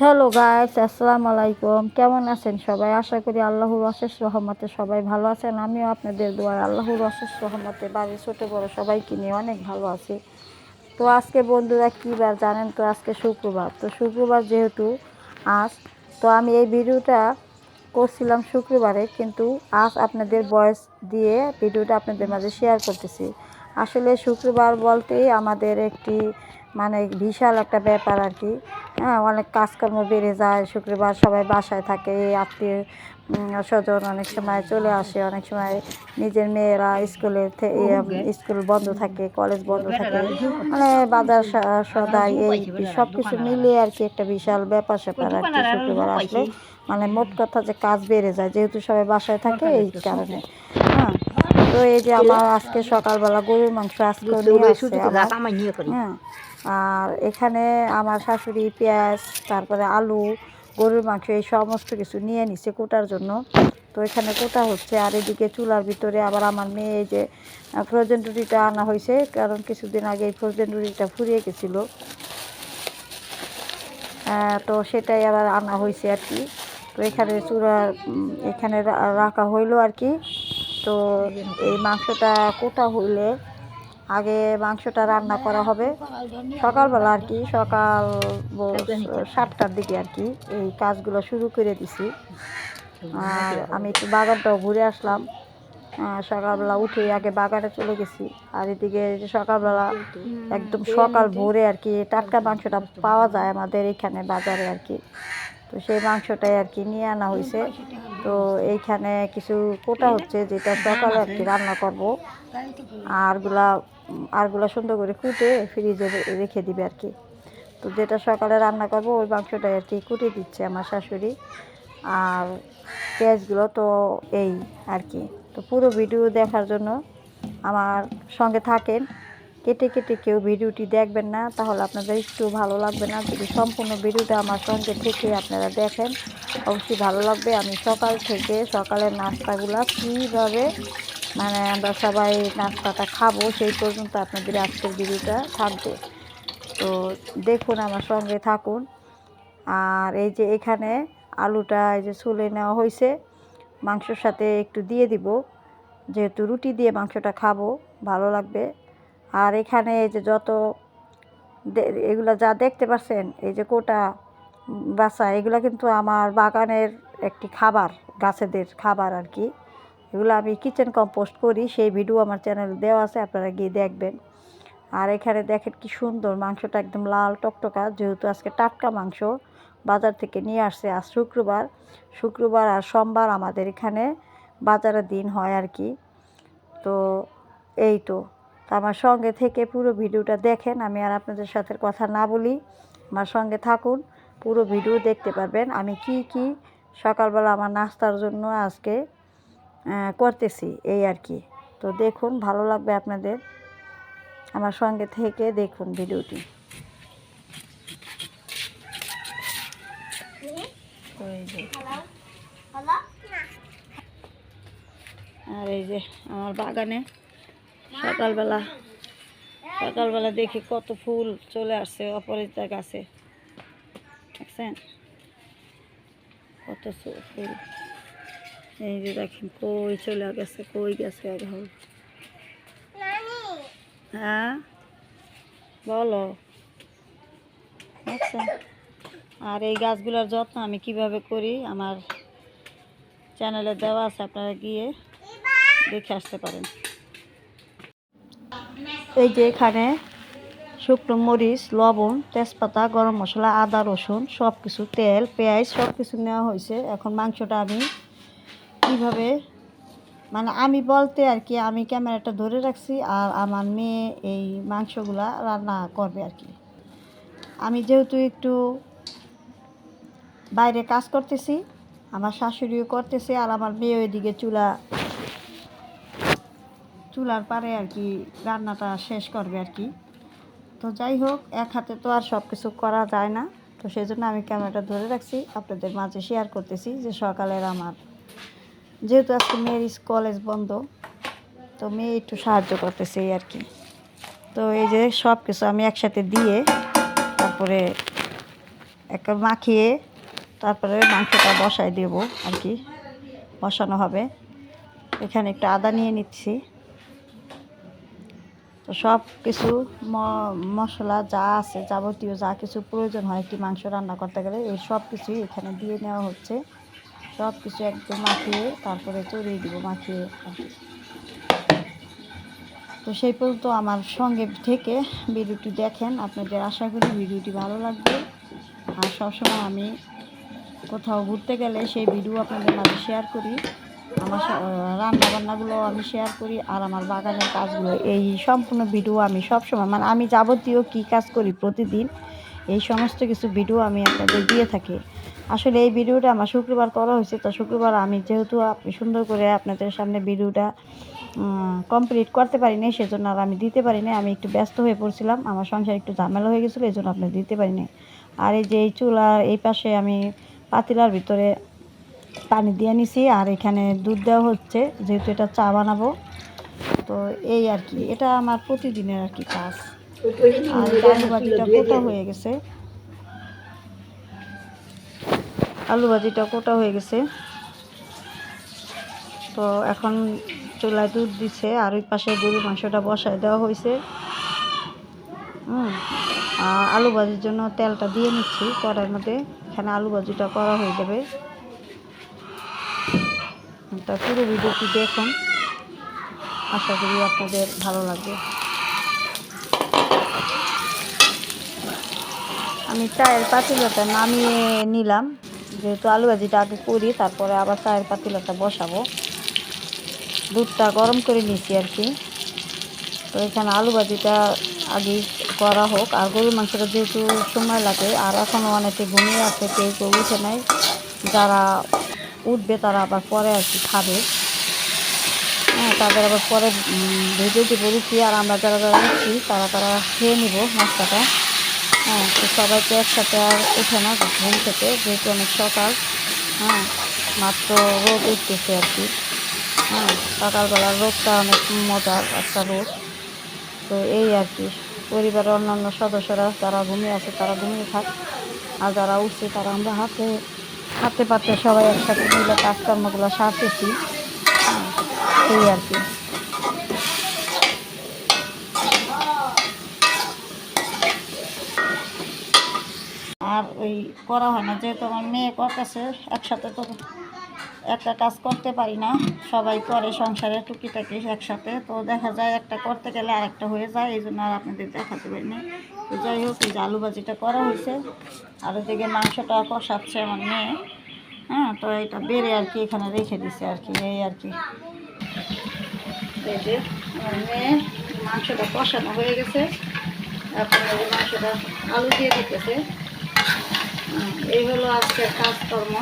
Hello guys আসসালামু আলাইকুম কেমন আছেন সবাই? আশা করি আল্লাহর অশেষ রহমতে সবাই ভালো আছেন। আমিও আপনাদের দোয়ার আল্লাহর অশেষ রহমতে বাড়ির ছোটো, বড়ো সবাইকে নিয়ে অনেক ভালো আছি। তো আজকে বন্ধুরা কী বার জানেন? তো আজকে শুক্রবার। তো শুক্রবার যেহেতু আজ, তো আমি এই ভিডিওটা করছিলাম শুক্রবারে, কিন্তু আজ আপনাদের বয়স দিয়ে ভিডিওটা আপনাদের মাঝে শেয়ার করতেছি। আসলে শুক্রবার বলতেই আমাদের একটি মানে বিশাল একটা ব্যাপার আর কি। হ্যাঁ অনেক কাজকর্ম বেড়ে যায় শুক্রবার সবাই বাসায় থাকে আত্মীয় স্বজন অনেক সময় চলে আসে অনেক সময় নিজের মেয়েরা স্কুলে ইয়ে, স্কুল বন্ধ থাকে কলেজ বন্ধ থাকে। মানে বাজার সদাই এই সব কিছু মিলিয়ে আর কি একটা বিশাল ব্যাপার স্যাপার আর কি শুক্রবার আসলে। মানে মোট কথা যে কাজ বেড়ে যায় যেহেতু সবাই বাসায় থাকে এই কারণে। হ্যাঁ তো এই যে আমার আজকে সকালবেলা গরুর মাংস আজকে হ্যাঁ আর এখানে আমার শাশুড়ি পেঁয়াজ, তারপরে আলু, গরুর মাংস, এই সমস্ত কিছু নিয়ে নিছে কোটার জন্য। তো এখানে কোটা হচ্ছে, আর এদিকে চুলার ভিতরে আবার আমার মেয়ে যে ফ্রোজেন রুটিটা আনা হয়েছে কারণ কিছুদিন আগে এই ফ্রোজেন রুটিটা ফুরিয়ে গেছিল। তো সেটাই আবার আনা হয়েছে আর কি। তো এখানে চূড়া এখানে রাখা হইল আর কি। তো এই মাংসটা কোটা হইলে আগে মাংসটা রান্না করা হবে। সকালবেলা আর কি সকাল সাতটার দিকে আর কি এই কাজগুলো শুরু করে দিছি। আর আমি একটু বাগানটাও ঘুরে আসলাম। সকালবেলা উঠে আগে বাগানে চলে গেছি। আর এদিকে সকালবেলা একদম সকাল ভোরে আর কি টাটকা মাংসটা পাওয়া যায় আমাদের এখানে বাজারে আর কি। তো সেই মাংসটাই আর কি নিয়ে আনা হয়েছে তো এইখানে কিছু কোটা হচ্ছে যেটা সকালে আর কি রান্না করব। আরগুলা আরগুলা সুন্দর করে কুটে ফ্রিজে রেখে দিবে আর কি। তো যেটা সকালে রান্না করব, ওই মাংসটাই আর কি কুটে দিচ্ছে আমার শাশুড়ি। আর পেঁয়াজগুলো তো এই আর কি। তো পুরো ভিডিও দেখার জন্য আমার সঙ্গে থাকেন। কেটে কেটে কেউ ভিডিওটি দেখবেন না, তাহলে আপনাদের একটু ভালো লাগবে না। যদি সম্পূর্ণ ভিডিওটা আমার সঙ্গে থেকে আপনারা দেখেন, অবশ্যই ভালো লাগবে। আমি সকাল থেকে সকালের নাস্তাগুলো কীভাবে মানে আমরা সবাই নাস্তাটা খাব, সেই পর্যন্ত আপনাদের আজকের ভিডিওটা থাকবে। তো দেখুন, আমার সঙ্গে থাকুন। আর এই যে এখানে আলুটা এই যে ছুলে নেওয়া হয়েছে, মাংসর সাথে একটু দিয়ে দিব। যেহেতু রুটি দিয়ে মাংসটা খাব, ভালো লাগবে। আর এখানে এই যে যত এগুলা যা দেখতে পাচ্ছেন এই যে কোটা বাসা, এগুলো কিন্তু আমার বাগানের একটি খাবার, গাছেদের খাবার আর কি। এগুলো আমি কিচেন কম্পোস্ট করি, সেই ভিডিও আমার চ্যানেলে দেওয়া আছে, আপনারা গিয়ে দেখবেন। আর এখানে দেখেন কি সুন্দর, মাংসটা একদম লাল টকটকা, যেহেতু আজকে টাটকা মাংস বাজার থেকে নিয়ে আসছে আজ শুক্রবার। শুক্রবার আর সোমবার আমাদের এখানে বাজারের দিন হয় আর কি। তো এই তো। তো আমার সঙ্গে থেকে পুরো ভিডিওটা দেখেন আমি আর আপনাদের সাথে কথা না বলি। আমার সঙ্গে থাকুন পুরো ভিডিও দেখতে পারবেন। আমি কি কি সকালবেলা আমার নাস্তার জন্য আজকে করতেছি এই আর কি। তো দেখুন ভালো লাগবে আপনাদের আমার সঙ্গে থেকে দেখুন ভিডিওটি। আর এই যে আমার বাগানে সকালবেলা সকালবেলা দেখি কত ফুল চলে আসছে অপরাজিতা গাছে দেখছেন? কত ফুল। এই যে দেখেন, কই চলে গেছে, কই গেছে এখন? হ্যাঁ? বলো। দেখছেন? আর এই গাছগুলোর যত্ন আমি কীভাবে করি? আমার চ্যানেলে দেওয়া আছে, আপনারা গিয়ে দেখে আসতে পারেন। এই যে এখানে শুকনো মরিচ, লবণ, তেজপাতা, গরম মশলা, আদা, রসুন সব কিছু তেল, পেঁয়াজ সব কিছু নেওয়া হয়েছে। এখন মাংসটা আমি কীভাবে মানে আমি বলতে আর কি, আমি ক্যামেরাটা ধরে রাখছি আর আমার মেয়ে এই মাংসগুলা রান্না করবে আর কি। আমি যেহেতু একটু বাইরে কাজ করতেছি, আমার শাশুড়িও করতেছে আর আমার মেয়ে ওইদিকে চুলা চুলার পারে আর কি রান্নাটা শেষ করবে আর কি। তো যাই হোক, এক হাতে তো আর সব কিছু করা যায় না। তো সেই জন্য আমি ক্যামেরাটা ধরে রাখছি, আপনাদের মাঝে শেয়ার করতেছি যে সকালের আমার। যেহেতু আজকে মেয়ের কলেজ বন্ধ, তো মেয়ে একটু সাহায্য করতেছে আর কি। তো এই যে সব কিছু আমি একসাথে দিয়ে, তারপরে একটা মাখিয়ে, তারপরে মাংসটা বসায় দেবো আর কি, বসানো হবে। এখানে একটু আদা নিয়ে নিচ্ছি। তো সব কিছু মশলা যা আছে যাবতীয় যা কিছু প্রয়োজন হয় একটি মাংস রান্না করতে গেলে, এই সব কিছুই এখানে দিয়ে নেওয়া হচ্ছে। সব কিছু একদম মাখিয়ে তারপরে চড়িয়ে দিব, মাখিয়ে। তো সেই পর্যন্ত আমার সঙ্গে থেকে ভিডিওটি দেখেন, আপনাদের আশা করি ভিডিওটি ভালো লাগবে। আর সবসময় আমি কোথাও ঘুরতে গেলে সেই ভিডিও আপনাদের মাঝে শেয়ার করি। আমার রান্না বান্নাগুলো আমি শেয়ার করি আর আমার বাগানের কাজগুলো। এই সম্পূর্ণ ভিডিও আমি সবসময় মানে আমি যাবতীয় কী কাজ করি প্রতিদিন, এই সমস্ত কিছু ভিডিও আমি আপনাদের দিয়ে থাকি। আসলে এই ভিডিওটা আমার শুক্রবার করা হয়েছে, তো শুক্রবার আমি যেহেতু আপনি সুন্দর করে আপনাদের সামনে ভিডিওটা কমপ্লিট করতে পারিনি, সেজন্য আর আমি দিতে পারিনি। আমি একটু ব্যস্ত হয়ে পড়ছিলাম, আমার সংসার একটু ঝামেলা হয়ে গেছিল এই জন্য আপনার দিতে পারিনি। আর এই যে এই চুলা, এই পাশে আমি পাতিলার ভিতরে পানি দিয়ে নিছি, আর এখানে দুধ দেওয়া হচ্ছে, যেহেতু এটা চা বানাবো। তো এই আর কি, এটা আমার প্রতিদিনের আর কি কাজ। আর আলু ভাজিটা কোটা হয়ে গেছে। আলু ভাজিটা কোটা হয়ে গেছে। তো এখন চুলায় দুধ দিছে, আর ওই পাশে গরুর মাংসটা বসায় দেওয়া হয়েছে। আলু ভাজির জন্য তেলটা দিয়ে নিচ্ছি, কড়াইয়ের মধ্যে। এখানে আলু ভাজিটা করা হয়ে যাবে। তা পুরো ভিডিওটি দেখুন। আশা করি আপনাদের ভালো লাগবে। আমি চায়ের পাতিলাটা নামিয়ে নিলাম। যেহেতু আলু ভাজিটা আগে করি, তারপরে আবার চায়ের পাতিলাটা বসাবো। দুধটা গরম করে নিছি আর কি। তো এখানে আলু ভাজিটা আগে করা হোক। আর গরুর মাংসটা যেহেতু সময় লাগে, আর এখনও অনেকে ঘুমিয়ে আছে, কেউ কেউ উঠে নেয় যারা উঠবে তারা আবার পরে আর কি খাবে। হ্যাঁ তাদের আবার পরে ভিডিও দিব রুটি আর আমরা যারা যারা উঠছি তারা তারা খেয়ে নিব নাস্তাটা। হ্যাঁ তো সবাই তো একসাথে আর উঠে না ঘুম থেকে, যেহেতু অনেক সকাল। হ্যাঁ মাত্র রোদ উঠতেছে আর কি। হ্যাঁ সকালবেলা রোদটা অনেক মজার একটা রোদ। তো এই আর কি, পরিবারের অন্যান্য সদস্যরা যারা ঘুমিয়ে আছে তারা ঘুমিয়ে থাক। আর যারা উঠছে তারা আমরা হাতে হাতে পাতে সবাই একসাথে মিলে কাজকর্মগুলো সারতেছি। এই আর কি। আর ওই করা হয় না, যেহেতু আমার মেয়ে করতেছে, একসাথে তো একটা কাজ করতে পারি না। সবাই করে সংসারে টুকিটাকি একসাথে। তো দেখা যায় একটা করতে গেলে আরেকটা হয়ে যায়, এই জন্য আর আপনাদের দেখাতে পারি না। তো যাই হোক, এই যে আলু ভাজিটা করা হয়েছে। আর ওদিকে মাংসটা কষাচ্ছে আমার মেয়ে। হ্যাঁ তো এটা বেড়ে আর কি এখানে রেখে দিছে আর কি, এই আর কি। মেয়ে মাংসটা কষানো হয়ে গেছে। এখন মাংসটা আলু দিয়ে দিতেছে। এই হলো আজকের কাজকর্ম।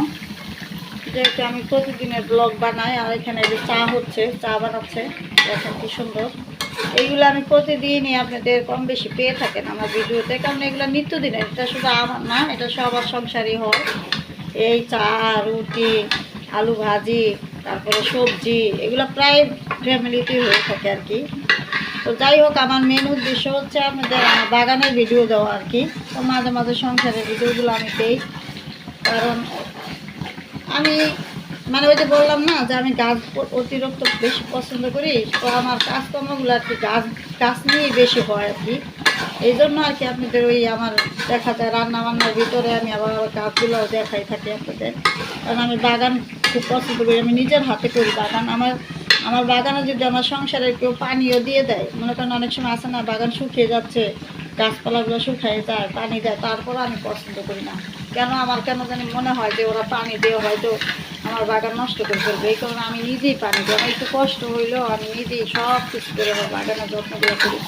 যেহেতু আমি প্রতিদিনের ব্লগ বানাই আর এখানে যে চা হচ্ছে, চা বানাচ্ছে, দেখেন কি সুন্দর। এইগুলো আমি প্রতিদিনই আপনাদের কম বেশি পেয়ে থাকেন আমার ভিডিওতে, কারণ এগুলো নিত্যদিনের, এটা শুধু আমার না, এটা সবার সংসারই হয়। এই চা, রুটি, আলু ভাজি, তারপরে সবজি, এগুলো প্রায় ফ্যামিলিতে হয়ে থাকে আর কি। তো যাই হোক, আমার মেন উদ্দেশ্য হচ্ছে আপনাদের আমার বাগানের ভিডিও দেওয়া আর কি। তো মাঝে মাঝে সংসারের ভিডিওগুলো আমি পেই কারণ আমি মানে ওই যে বললাম না যে আমি গাছ অতিরিক্ত বেশি পছন্দ করি, তো আমার কাজকর্মগুলো আর কি গাছ গাছ নিয়েই বেশি হয় আর কি। এই জন্য আর কি আপনাদের ওই আমার দেখা যায় রান্না বান্নার ভিতরে আমি আবার গাছগুলোও দেখাই থাকি আপনাদের। কারণ আমি বাগান খুব পছন্দ করি, আমি নিজের হাতে করি বাগান। আমার আমার বাগানে যদি আমার সংসারে কেউ পানিও দিয়ে দেয়, মনে করেন অনেক সময় আসে না, বাগান শুকিয়ে যাচ্ছে, গাছপালাগুলো শুকিয়ে যায়, পানি দেয় তারপরে আমি পছন্দ করি না। কেন আমার কেন জানি মনে হয় যে ওরা পানি দিয়ে হয়তো আমার বাগান নষ্ট করে ফেলবে। এই কারণে আমি নিজেই পানি দিই। আমার একটু কষ্ট হইলেও আমি নিজেই সব কিছু করে আমার বাগানের যত্ন দিয়ে করি।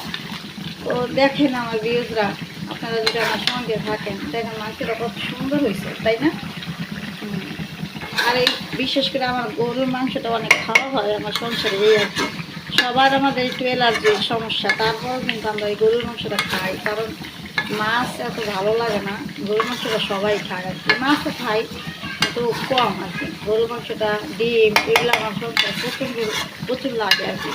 তো দেখেন আমার ভিউজরা, আপনারা যদি আমার সঙ্গে থাকেন, দেখেন মাংসটা কত সুন্দর হয়েছে তাই না? আর এই বিশেষ করে আমার গরুর মাংসটা অনেক খাওয়া হয় আমার সংসারে, এই আর কি। সবার আমাদের একটু অ্যালার্জির সমস্যা, তারপর কিন্তু আমরা এই গরুর মাংসটা খাই। কারণ মাছ এত ভালো লাগে না, গরুর মাংসটা সবাই খায় আর কি। মাছও খাই, কিন্তু কম আর কি। গরুর মাংসটা, ডিম, এগুলো সংসারে প্রচুর প্রচুর লাগে আর কি।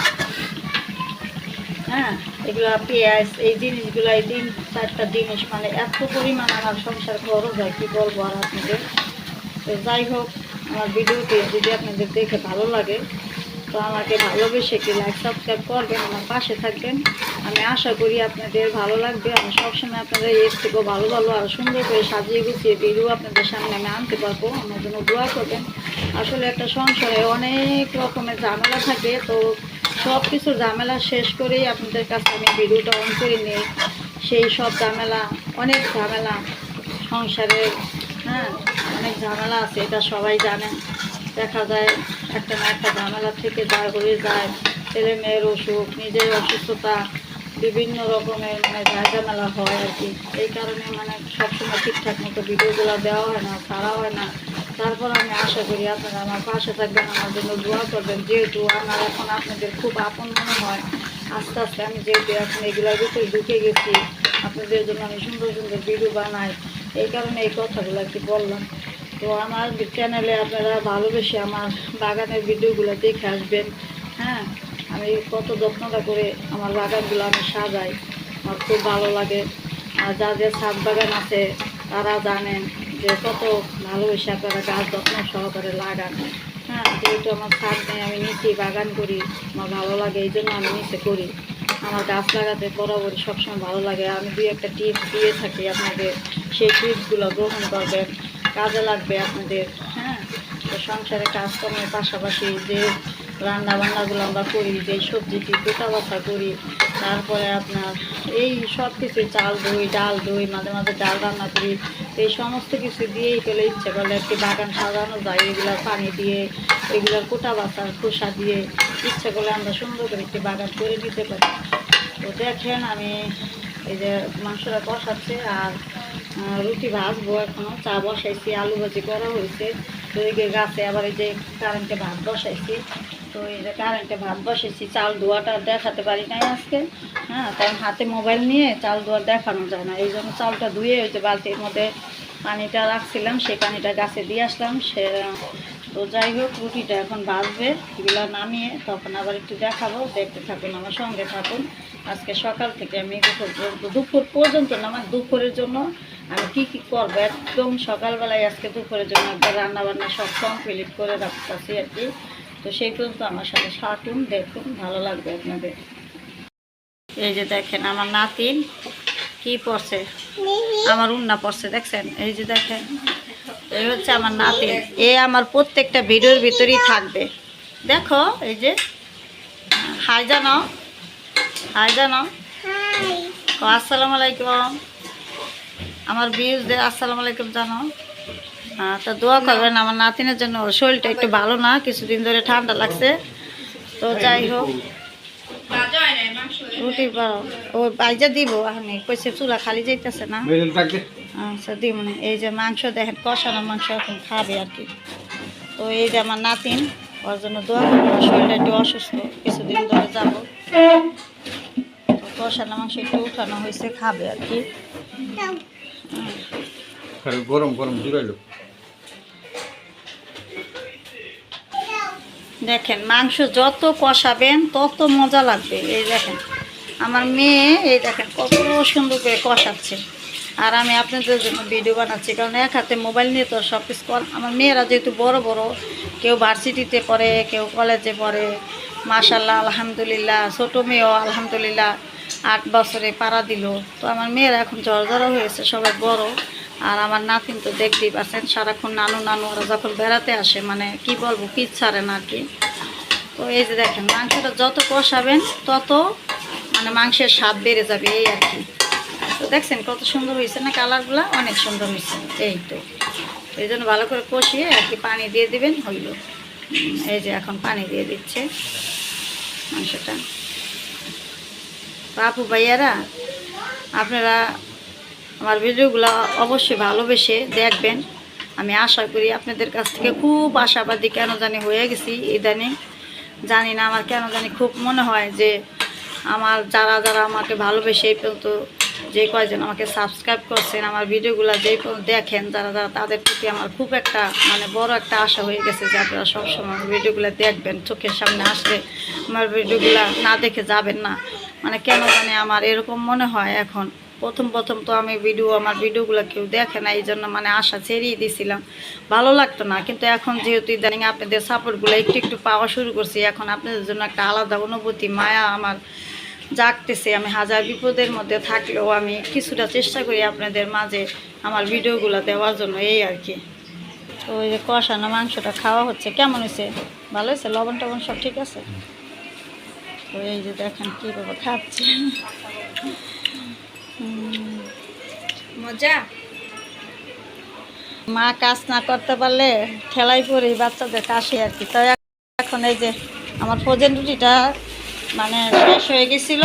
হ্যাঁ এগুলো পেঁয়াজ, এই জিনিসগুলো, এই তিন চারটা জিনিস মানে এত পরিমাণ আমার সংসার খরচ হয়, কী বলব আর আপনাদের? তো যাই হোক, আমার ভিডিওটি যদি আপনাদের দেখে ভালো লাগে, তো আমাকে ভালোবেসে কি লাইক সাবস্ক্রাইব করবেন, আমার পাশে থাকবেন। আমি আশা করি আপনাদের ভালো লাগবে। আমি সবসময় আপনাদের এর থেকেও ভালো ভালো আর সুন্দর করে সাজিয়ে গুছিয়ে ভিডিও আপনাদের সামনে আমি আনতে পারব। আমার জন্য দোয়া করবেন। আসলে একটা সংসারে অনেক রকমের ঝামেলা থাকে, তো সব কিছু ঝামেলা শেষ করেই আপনাদের কাছে আমি ভিডিওটা অন করে নিই। সেই সব ঝামেলা, অনেক ঝামেলা সংসারের হ্যাঁ অনেক ঝামেলা আছে, এটা সবাই জানেন দেখা যায় একটা না একটা ঝামেলা থেকে যায় হয়ে যায়। ছেলে মেয়ের অসুখ, নিজের অসুস্থতা বিভিন্ন রকমের মানে ঝামেলা হয় আর কি। এই কারণে মানে সবসময় ঠিকঠাক মতো ভিডিওগুলো দেওয়া হয় না, ছাড়া হয় না। তারপর আমি আশা করি আপনারা আমার পাশে থাকবেন, আমার জন্য দোয়া করবেন। যেহেতু আমার এখন আপনাদের খুব আপন মনে হয়, আস্তে আস্তে আমি যেহেতু এখন এগুলোর ভিতরে ঢুকে গেছি, আপনাদের জন্য আমি সুন্দর সুন্দর ভিডিও বানাই, এই কারণে এই কথাগুলো আর কি বললাম। তো আমার চ্যানেলে আপনারা ভালোবেসে আমার বাগানের ভিডিওগুলো দেখে আসবেন হ্যাঁ? আমি কত যত্নটা করে আমার বাগানগুলো আমি সাজাই। আমার খুব ভালো লাগে। আর যাদের ছাদ বাগান আছে, তারা জানেন যে কত ভালোবেসে আপনারা গাছ যত্ন সহকারে লাগান। হ্যাঁ যেহেতু আমার ছাদ নেই, আমি নিচেই বাগান করি, আমার ভালো লাগে, এই জন্য আমি নিচে করি। আমার গাছ লাগাতে বরাবরই সবসময় ভালো লাগে। আমি দুই একটা টিপস দিয়ে থাকি আপনাদের। সেই টিপসগুলো গ্রহণ করবেন, কাজে লাগবে আপনাদের। হ্যাঁ সংসারে কাজকর্মের পাশাপাশি যে রান্না বান্নাগুলো আমরা করি যে সবজিটি গোটা বাছা করি, তারপরে আপনার এই সব কিছু চাল দই, ডাল দই, মাঝে মাঝে ডাল রান্না করি, এই সমস্ত কিছু দিয়েই পেলে ইচ্ছে করলে একটি বাগান সাজানো যায় এগুলার পানি দিয়ে এগুলার কোটা বাছার খোসা দিয়ে ইচ্ছে করলে আমরা সুন্দর করে একটি বাগান করে দিতে পারি। তো দেখেন আমি এই যে মাংসটা কষাচ্ছে আর রুটি ভাজবো এখনও, চা বসাইছি, আলু ভাজি করা হয়েছে। এই গাছে আবার এই যে কারেন্টে ভাত বসাইছি। তো এই যে কারেন্টে ভাত বসেছি, চাল ধোয়াটা দেখাতে পারি নাই আজকে। হ্যাঁ কারণ হাতে মোবাইল নিয়ে চাল ধোয়া দেখানো যায় না। এই জন্য চালটা ধুয়ে ওই যে বালতির মধ্যে পানিটা রাখছিলাম সেই পানিটা গাছে দিয়ে আসলাম, সে, তো যাই হোক, রুটিটা এখন ভাজবে এগুলো নামিয়ে তখন আবার একটু দেখাবো। দেখতে থাকুন, আমার সঙ্গে থাকুন। আজকে সকাল থেকে আমি দুপুর পর্যন্ত দুপুর পর্যন্ত না, আমার দুপুরের জন্য আমি কি কি করব? একদম সকালবেলায় আজকে দুপুরের জন্য একবার রান্নাবান্না সব কমপ্লিট করে রাখতেছি আর কি। তো সেই পর্যন্ত আমার সাথে থাকুন দেখুন ভালো লাগবে আপনাদের। এই যে দেখেন আমার নাতিন কি পড়ছে আমার উন্না পড়ছে দেখছেন? এই যে দেখেন এই হচ্ছে আমার নাতিন। এ আমার প্রত্যেকটা ভিডিওর ভিতরেই থাকবে। দেখো এই যে হাই জানো? হাই জানো? আসসালামু আলাইকুম। আমার বিউজদের আসসালামু আলাইকুম জানো? তো দোয়া করবেন আমার নাতিনের জন্য। ওর শরীরটা একটু ভালো না কিছুদিন ধরে ঠান্ডা লাগছে। তো যাই হোক। রুটি পাও। ও বাইজা দিব আমি কইছে চুলা খালি যাইতেছে না। আচ্ছা দিব না। এই যে মাংস দেখেন কষানো মাংস এখন খাবে আর কি। তো এই যে আমার নাতিন ওর জন্য দোয়া করব শরীরটা একটু অসুস্থ কিছুদিন ধরে যাব। কষানো মাংস একটু উঠানো হয়েছে খাবে আর কি। গরম গরম জুড়াইলো। দেখেন, মাংস যত কষাবেন, তত মজা লাগবে। এই দেখেন, আমার মেয়ে এই দেখেন কত সুন্দর করে কষাচ্ছে। আর আমি আপনাদের জন্য ভিডিও বানাচ্ছি, কারণ এক হাতে মোবাইল নিয়ে তো সব কিছু আমার মেয়েরা যেহেতু বড় বড়, কেউ ভার্সিটিতে পড়ে, কেউ কলেজে পড়ে মাশাল্লাহ আলহামদুলিল্লাহ, ছোটো মেয়েও আলহামদুলিল্লাহ, আট বছরে পাড়া দিল। তো আমার মেয়েরা এখন জ্বর হয়েছে সবাই বড়। আর আমার নাতিন তো দেখতেই পাচ্ছেন, সারাক্ষণ নানু নানু ওরা যখন বেড়াতে আসে মানে কি বলব পিছ ছাড়ে না কি। তো এই যে দেখেন, মাংসটা যত কষাবেন, তত মানে মাংসের স্বাদ বেড়ে যাবে, এই আর কি। তো দেখছেন কত সুন্দর হয়েছে না, কালারগুলো অনেক সুন্দর হয়েছে, এই তো। এই জন্য ভালো করে কষিয়ে আর কি পানি দিয়ে দিবেন, হইল। এই যে এখন পানি দিয়ে দিচ্ছে মাংসটা। বাপু ভাইয়ারা, আপনারা আমার ভিডিওগুলো অবশ্যই ভালোবেসে দেখবেন। আমি আশা করি আপনাদের কাছ থেকে খুব আশাবাদী কেন জানি হয়ে গেছি ইদানিং। জানি না আমার কেন জানি খুব মনে হয় যে আমার যারা যারা আমাকে ভালোবেসে এই পর্যন্ত যে কয়জন আমাকে সাবস্ক্রাইব করছেন, আমার ভিডিওগুলো যে দেখেন, যারা যারা তাদের প্রতি আমার খুব একটা মানে বড় একটা আশা হয়ে গেছে যে আপনারা সবসময় ভিডিওগুলো দেখবেন, চোখের সামনে আসলে আমার ভিডিওগুলো না দেখে যাবেন না। মানে কেন জানি আমার এরকম মনে হয় এখন। প্রথম প্রথম তো আমি ভিডিও আমার ভিডিওগুলো কেউ দেখে না এই জন্য মানে আশা ছেড়িয়ে দিয়েছিলাম ভালো লাগতো না, কিন্তু এখন যেহেতু ইদানিং আপনাদের সাপোর্টগুলো একটু একটু পাওয়া শুরু করছি, এখন আপনাদের জন্য একটা আলাদা অনুভূতি, মায়া আমার জাগতেছে। আমি হাজার বিপদের মধ্যে থাকলেও আমি কিছুটা চেষ্টা করি আপনাদের মাঝে আমার ভিডিওগুলো দেওয়ার জন্য, এই আর কি। তো ওই যে কষানো মাংসটা খাওয়া হচ্ছে, কেমন হয়েছে? ভালো হয়েছে? লবণ টবণ সব ঠিক আছে? তো এই যে দেখেন কীভাবে খাচ্ছে। মজা? মা কাজ না করতে পারলে ঠেলাই পরেই বাচ্চাদের কাশি আর কি। তো এখন এই যে আমার ফোজেন রুটিটা মানে শেষ হয়ে গেছিল।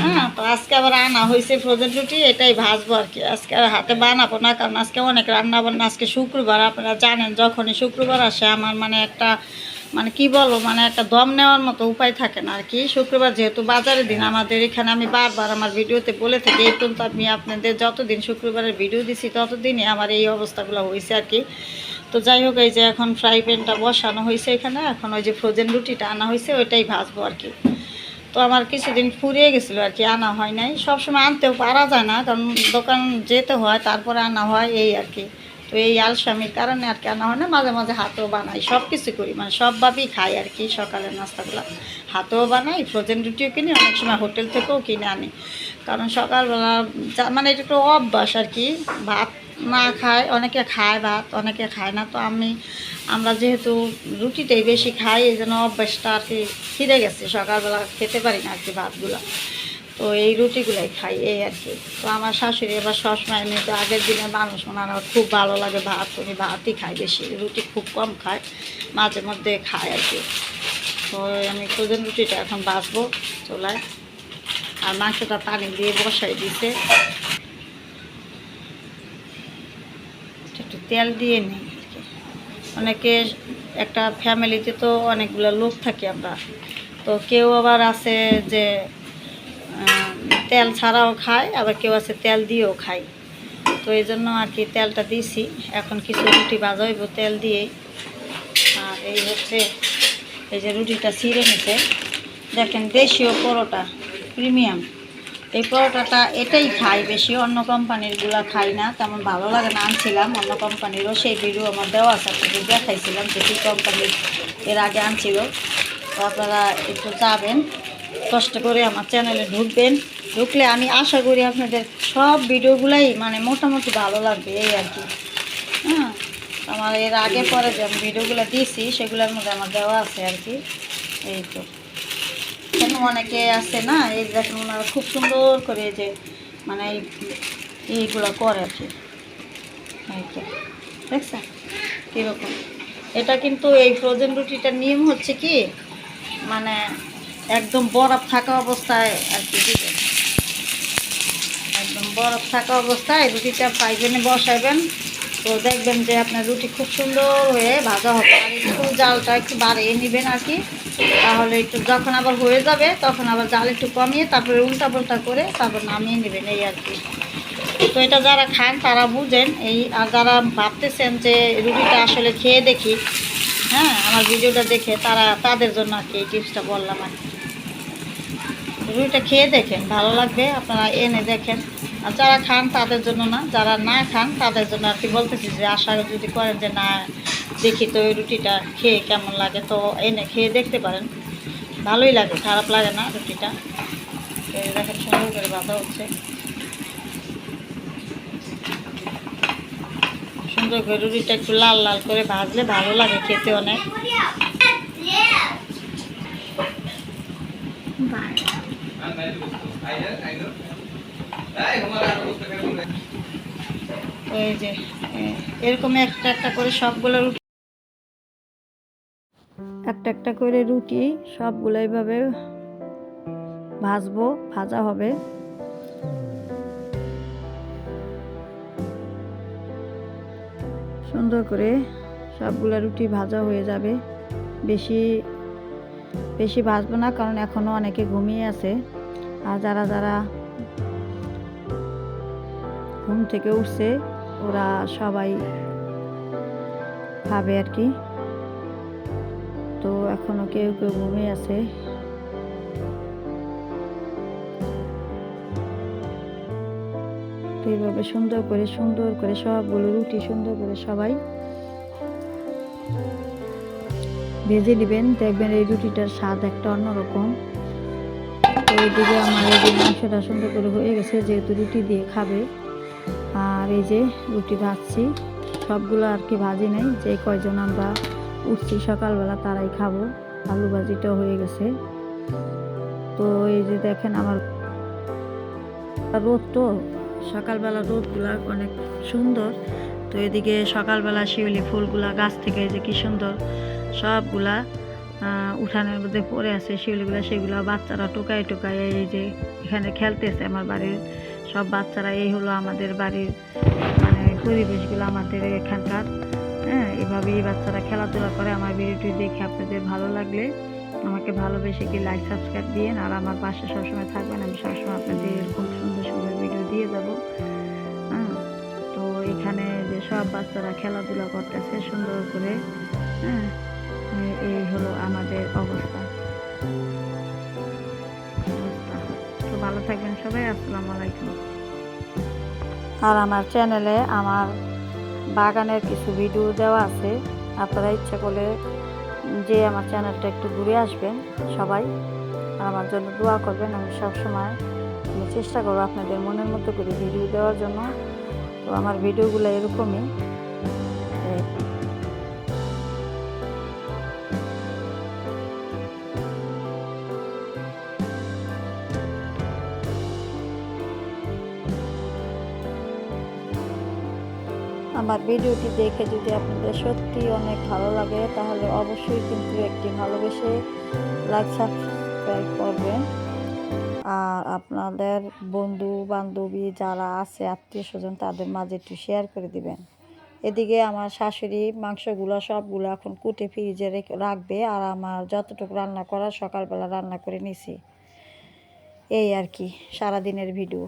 হ্যাঁ তো আজকে আবার আনা হয়েছে ফ্রোজেন রুটি, এটাই ভাজবো আর কি। আজকে আর হাতে বানাবো না, কারণ আজকে অনেক রান্না বান্না আজকে শুক্রবার। আপনারা জানেন, যখনই শুক্রবার আসে, আমার মানে একটা মানে কি বলব মানে একটা দম নেওয়ার মতো উপায় থাকে না আর কি। শুক্রবার যেহেতু বাজারের দিন আমাদের এখানে আমি বারবার আমার ভিডিওতে বলে থাকি এই পর্যন্ত আমি আপনাদের যতদিন শুক্রবারের ভিডিও দিছি ততদিনই আমার এই অবস্থাগুলো হয়েছে আর কি। তো যাই হোক এই যে এখন ফ্রাই প্যানটা বসানো হয়েছে এখানে এখন ওই যে ফ্রোজেন রুটিটা আনা হয়েছে ওইটাই ভাজবো আর কি। তো আমার কিছুদিন ফুরিয়ে গেছিল আর কি আনা হয় নাই। সবসময় আনতেও পারা যায় না কারণ দোকান যেতে হয় তারপরে আনা হয় এই আর কি। তো এই আলসামির কারণে আর কি হয় না, মাঝে মাঝে হাতেও বানাই সব কিছু করি। মানে সবভাবেই খাই আর কি সকালের নাস্তাগুলো। হাতেও বানাই ফ্রোজেন রুটিও কিনি, অনেক সময় হোটেল থেকেও কিনে আনি। কারণ সকালবেলা মানে এটা একটু অভ্যাস আর কি, ভাত না খায়, অনেকে খায় ভাত, অনেকে খায় না। তো আমি, আমরা যেহেতু রুটিটাই বেশি খাই, এই জন্য অভ্যাসটা আর কি ফিরে গেছে। সকালবেলা খেতে পারি না আর কি ভাতগুলো। তো এই রুটিগুলাই খাই, এই আর কি। তো আমার শাশুড়ি এবার সবসময় এমনি তো আগের দিনের মানুষ ওনারা খুব ভালো লাগে ভাত, উনি ভাতই খায় বেশি, রুটি খুব কম খায়, মাঝে মধ্যে খায় আর কি। তো আমি ফ্রোজেন রুটিটা এখন বাছবো চুলায়। আর মাংসটা পানি দিয়ে বসাই দিতে একটু তেল দিয়ে নিই অনেকে একটা ফ্যামিলিতে তো অনেকগুলো লোক থাকি আমরা। তো কেউ আবার আছে যে তেল ছাড়াও খায়, আবার কেউ আছে তেল দিয়েও খায়। তো এই জন্য আর কি তেলটা দিছি। এখন কিছু রুটি ভাজা হইব তেল দিয়ে আর এই হচ্ছে, এই যে রুটিটা ছিঁড়ে নিতে দেখেন দেশীয় পরোটা, প্রিমিয়াম। এই পরোটাটা এটাই খাই বেশি, অন্য কোম্পানিরগুলো খাই না। তেমন ভালো লাগে না, আনছিলাম। অন্য কোম্পানিরও সেই ভিডিও আমার দেওয়া আছে দেখাইছিলাম যে কী কোম্পানির এর আগে আনছিল। তো আপনারা একটু যাবেন, কষ্ট করে আমার চ্যানেলে ঢুকবেন। ঢুকলে আমি আশা করি আপনাদের সব ভিডিওগুলাই মানে মোটামুটি ভালো লাগবে, এই আর কি। হ্যাঁ আমার এর আগে পরে যে আমি ভিডিওগুলো দিয়েছি, সেগুলোর মধ্যে আমার দেওয়া আছে আর কি। এই তো। এখানে অনেকে আছে না, এই দেখেন ওনারা খুব সুন্দর করে যে মানে এই এইগুলো করে আর কি। এই তো। দেখছেন? কীরকম? এটা কিন্তু এই ফ্রোজেন রুটিটার নিয়ম হচ্ছে কি মানে একদম বরফ থাকা অবস্থায় আর কি দিবেন। বরফ থাকা অবস্থায় রুটিটা পাইবেনে, বসাইবেন। তো দেখবেন যে আপনার রুটি খুব সুন্দর হয়ে ভাজা হবে। আর একটু জালটা একটু বাড়িয়ে নেবেন আর কি। তাহলে একটু যখন আবার হয়ে যাবে, তখন আবার জাল একটু কমিয়ে তারপরে উল্টা পাল্টা করে তারপর নামিয়ে নেবেন, এই আর কি। তো এটা যারা খান, তারা বুঝেন এই, আর যারা ভাবতেছেন যে রুটিটা আসলে খেয়ে দেখি হ্যাঁ আমার ভিডিওটা দেখে তারা, তাদের জন্য আর কি এই টিপসটা বললাম আর কি। রুটিটা খেয়ে দেখেন, ভালো লাগবে, আপনারা এনে দেখেন। আর যারা খান তাদের জন্য না যারা না খান তাদের জন্য আর কি বলতেছি যে আশা যদি করেন যে না দেখি তো ওই রুটিটা খেয়ে কেমন লাগে তো এনে খেয়ে দেখতে পারেন ভালোই লাগে খারাপ লাগে না রুটিটা দেখেন সুন্দর করে বাঁধা হচ্ছে সুন্দর করে রুটিটা একটু লাল লাল করে ভাজলে ভালো লাগে খেতে অনেক এরকম একটা একটা করে সবগুলো রুটি। একটা একটা করে রুটি সবগুলো এইভাবে ভাজবো, ভাজা হবে। সুন্দর করে সবগুলো রুটি ভাজা হয়ে যাবে। বেশি বেশি ভাজবো না, কারণ এখনও অনেকে ঘুমিয়ে আছে। আর যারা যারা ঘুম থেকে উঠছে, ওরা সবাই খাবে আর কি। তো এখনও কেউ কেউ ঘুমিয়ে আছে। তো এইভাবে সুন্দর করে সুন্দর করে সবগুলো রুটি সুন্দর করে সবাই ভেজে নেবেন দেখবেন এই রুটিটার স্বাদ একটা অন্যরকম। তো এইদিকে আমার এই মাংসটা সুন্দর করে হয়ে গেছে, যেহেতু রুটি দিয়ে খাবে। আর এই যে রুটি ভাজছি, সবগুলো আর কি ভাজি নেই, যে কয়জন আমরা উঠছি সকালবেলা তারাই খাব, আলু ভাজিটাও হয়ে গেছে। তো এই যে দেখেন আমার রোদ তো, সকালবেলা রোদগুলা অনেক সুন্দর। তো এদিকে সকালবেলা শিউলি ফুলগুলা, গাছ থেকে যে কি সুন্দর সবগুলা উঠানের মধ্যে পড়ে আছে শিউলিগুলা, সেগুলা বাচ্চারা টোকায় টোকায় এই যে এখানে খেলতেছে আমার বাড়ির সব বাচ্চারা এই হলো আমাদের বাড়ির মানে পরিবেশগুলো আমাদের এখানকার। হ্যাঁ এভাবেই বাচ্চারা খেলাধুলা করে। আমার ভিডিওটি দেখে আপনাদের ভালো লাগলে আমাকে ভালোবেসে কি লাইক সাবস্ক্রাইব দিয়েন। আর আমার পাশে সবসময় থাকবেন। আমি সবসময় আপনাদের এরকম সুন্দর সুন্দর ভিডিও দিয়ে যাব। হ্যাঁ তো এখানে যে সব বাচ্চারা খেলাধুলা করতেছে সুন্দর করে। হ্যাঁ এই হলো আমাদের অবস্থা। থাকবেন সবাই, আসসালামু আলাইকুম। আর আমার চ্যানেলে আমার বাগানের কিছু ভিডিও দেওয়া আছে। আপনারা ইচ্ছা করলে যে আমার চ্যানেলটা একটু ঘুরে আসবেন সবাই। আর আমার জন্য দোয়া করবেন, আমি সব সময় আমি চেষ্টা করব আপনাদের মনের মতো করে ভিডিও দেওয়ার জন্য। তো আমার ভিডিওগুলো এরকমই। আমার ভিডিওটি দেখে যদি আপনাদের সত্যি অনেক ভালো লাগে, তাহলে অবশ্যই কিন্তু একটি ভালোবেসে লাইক সাবস্ক্রাইব করবেন। আর আপনাদের বন্ধু বান্ধবী যারা আছে আত্মীয় স্বজন তাদের মাঝে একটু শেয়ার করে দিবেন। এদিকে আমার শাশুড়ি মাংসগুলো সবগুলো এখন কুটে ফ্রিজে রেখে, রাখবে, আর আমার যতটুকু রান্না করার সকালবেলা রান্না করে নিছি। এই আর কি, সারাদিনের ভিডিও।